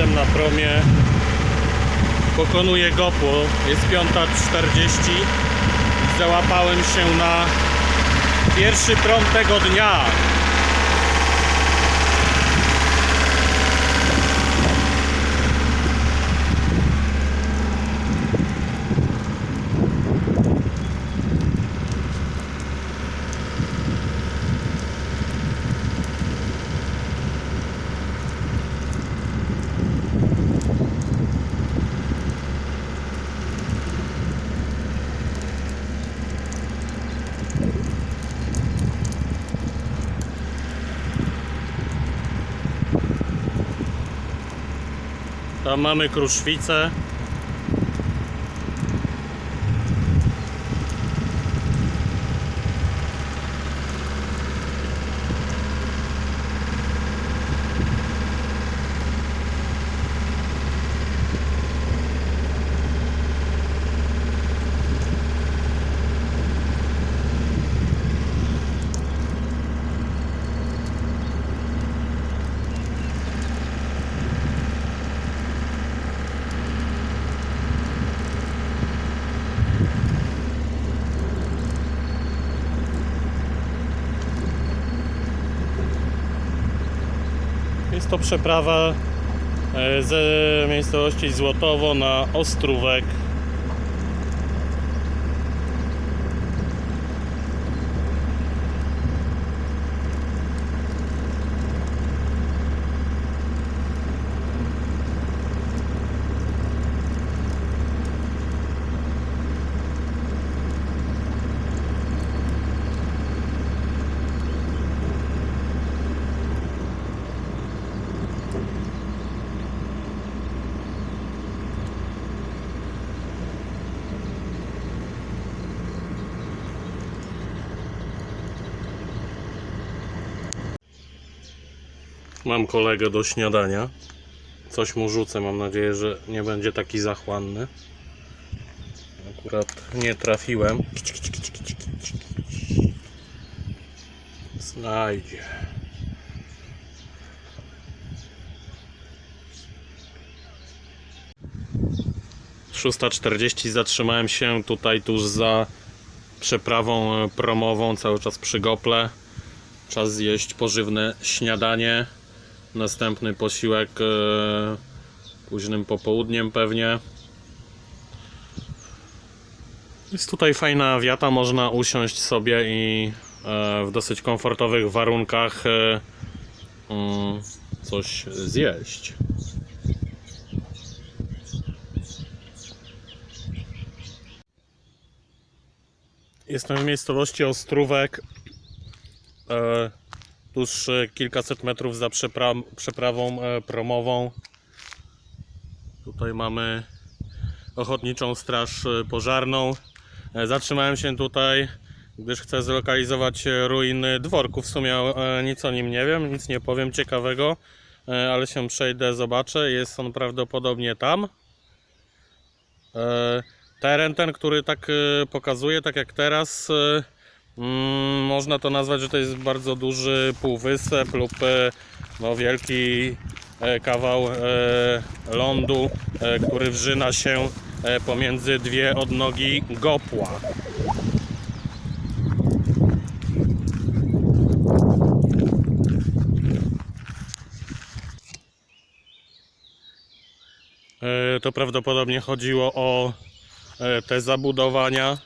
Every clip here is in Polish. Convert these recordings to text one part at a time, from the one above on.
Jestem na promie. Pokonuję Gopło. Jest 5.40. Załapałem się na pierwszy prom tego dnia. Tam mamy kruszwicę. Jest to przeprawa e, ze miejscowości Złotowo na Ostrówek. Mam kolegę do śniadania. Coś mu rzucę, mam nadzieję, że nie będzie taki zachłanny. Akurat nie trafiłem. Znajdzie. Szósta zatrzymałem się tutaj tuż za przeprawą e, promową, cały czas przy Gople. Czas zjeść pożywne śniadanie. Następny posiłek e, późnym popołudniem pewnie. Jest tutaj fajna wiata, można usiąść sobie i e, w dosyć komfortowych warunkach e, mm, coś zjeść. Jestem w miejscowości Ostrówek. Tuż e, kilkaset metrów za przepra- przeprawą e, promową. Tutaj mamy ochotniczą straż e, pożarną. Zatrzymałem się tutaj, gdyż chcę zlokalizować ruiny dworku. W sumie nic o nim nie wiem, nic nie powiem ciekawego, ale się przejdę, zobaczę. Jest on prawdopodobnie tam. Teren ten, który tak pokazuje, tak jak teraz, Mm, można to nazwać, że to jest bardzo duży półwysep lub e, no, wielki e, kawał e, lądu, który wrzyna się pomiędzy dwie odnogi Gopła. To prawdopodobnie chodziło o te zabudowania.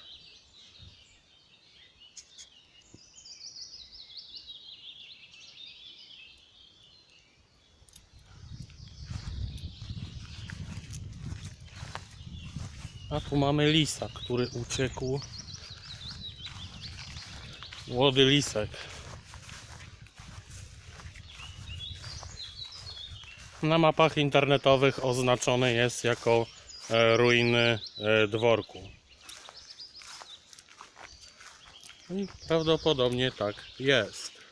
A tu mamy lisa, który uciekł. Młody lisek. Na mapach internetowych oznaczony jest jako e, ruiny e, dworku. I prawdopodobnie tak jest.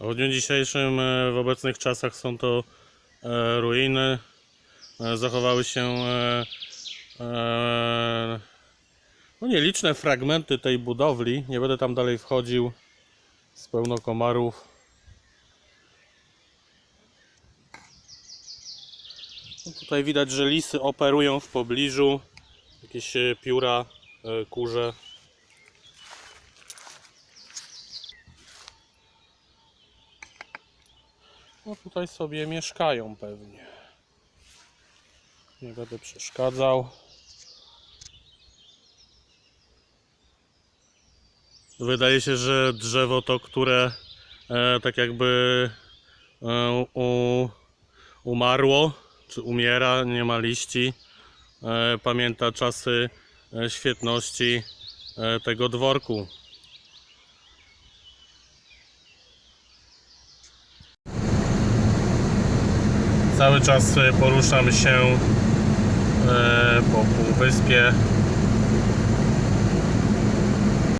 W dniu dzisiejszym, e, w obecnych czasach są to e, ruiny. E, Zachowały się no nieliczne fragmenty tej budowli. Nie będę tam dalej wchodził. Z pełno komarów. No tutaj widać, że lisy operują w pobliżu. Jakieś pióra, kurze. No tutaj sobie mieszkają pewnie. Nie będę przeszkadzał. Wydaje się, że drzewo to, które e, tak jakby e, u, umarło, czy umiera, nie ma liści. E, pamięta czasy e, świetności e, tego dworku. Cały czas e, poruszam się e, po półwyspie